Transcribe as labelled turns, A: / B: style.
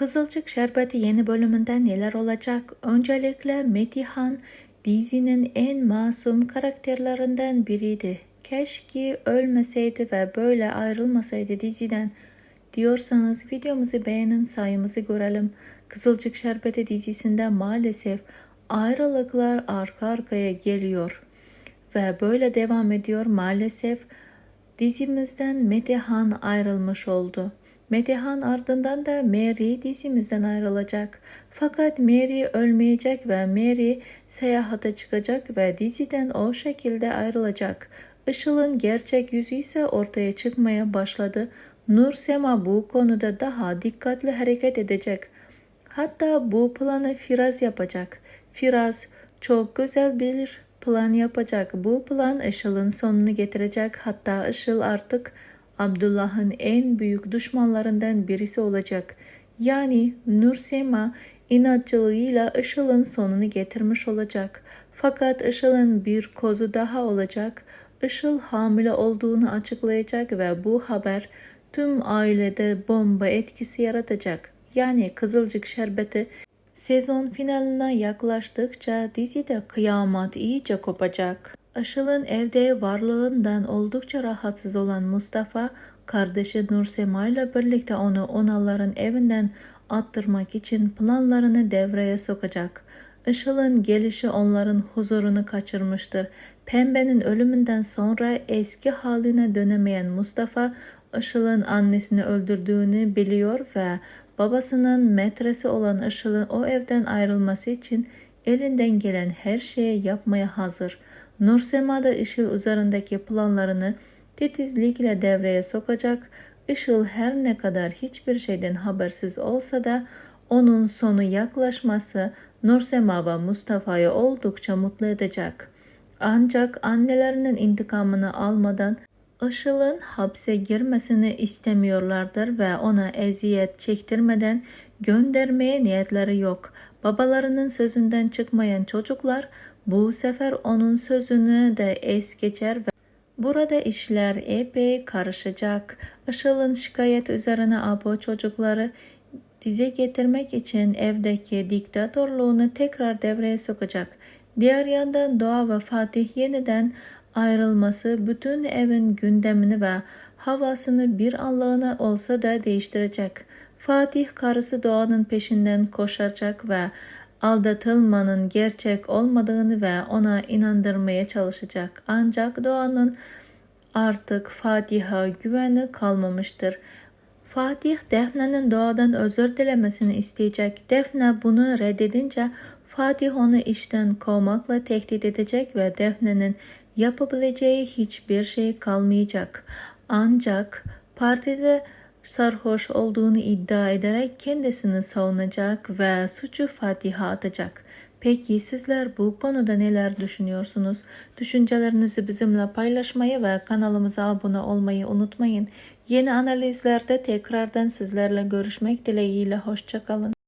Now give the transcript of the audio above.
A: Kızılcık Şerbeti yeni bölümünde neler olacak? Öncelikle Metihan dizinin en masum karakterlerinden biriydi. Keşke ölmeseydi ve böyle ayrılmasaydı diziden diyorsanız videomuzu beğenin sayımızı görelim. Kızılcık Şerbeti dizisinde maalesef ayrılıklar arka arkaya geliyor ve böyle devam ediyor maalesef dizimizden Metehan ayrılmış oldu. Metehan ardından da Mary dizimizden ayrılacak. Fakat Mary ölmeyecek ve Mary seyahate çıkacak ve diziden o şekilde ayrılacak. Işıl'ın gerçek yüzü ise ortaya çıkmaya başladı. Nur Sema bu konuda daha dikkatli hareket edecek. Hatta bu planı Firaz yapacak. Firaz çok güzel bir plan yapacak. Bu plan Işıl'ın sonunu getirecek. Hatta Işıl artık Abdullah'ın en büyük düşmanlarından birisi olacak. Yani Nursema inatçılığıyla Işıl'ın sonunu getirmiş olacak. Fakat Işıl'ın bir kozu daha olacak. Işıl hamile olduğunu açıklayacak ve bu haber tüm ailede bomba etkisi yaratacak. Yani Kızılcık Şerbeti Sezon finaline yaklaştıkça dizide kıyamet iyice kopacak. Işıl'ın evde varlığından oldukça rahatsız olan Mustafa, kardeşi Nursema ile birlikte onu onların evinden attırmak için planlarını devreye sokacak. Işıl'ın gelişi onların huzurunu kaçırmıştır. Pembe'nin ölümünden sonra eski haline dönemeyen Mustafa, Işıl'ın annesini öldürdüğünü biliyor ve babasının metresi olan Işıl'ın o evden ayrılması için elinden gelen her şeyi yapmaya hazır. Nursema da Işıl üzerindeki planlarını titizlikle devreye sokacak. Işıl her ne kadar hiçbir şeyden habersiz olsa da onun sonu yaklaşması Nursema ve Mustafa'yı oldukça mutlu edecek. Ancak annelerinin intikamını almadan Işıl'ın hapse girmesini istemiyorlardır ve ona eziyet çektirmeden göndermeye niyetleri yok. Babalarının sözünden çıkmayan çocuklar bu sefer onun sözünü de es geçer ve burada işler epey karışacak. Işıl'ın şikayet üzerine abo çocukları dize getirmek için evdeki diktatörlüğünü tekrar devreye sokacak. Diğer yandan Doğa ve Fatih yeniden ayrılması bütün evin gündemini ve havasını bir anlığına olsa da değiştirecek. Fatih karısı Doğan'ın peşinden koşacak ve aldatılmanın gerçek olmadığını ve ona inandırmaya çalışacak. Ancak Doğan'ın artık Fatih'e güveni kalmamıştır. Fatih Defne'nin Doğa'dan özür dilemesini isteyecek. Defne bunu reddedince Fatih onu işten kovmakla tehdit edecek ve Defne'nin yapabileceği hiçbir şey kalmayacak. Ancak partide sarhoş olduğunu iddia ederek kendisini savunacak ve suçu Fatih'e atacak. Peki sizler bu konuda neler düşünüyorsunuz? Düşüncelerinizi bizimle paylaşmayı ve kanalımıza abone olmayı unutmayın. Yeni analizlerde tekrardan sizlerle görüşmek dileğiyle hoşçakalın.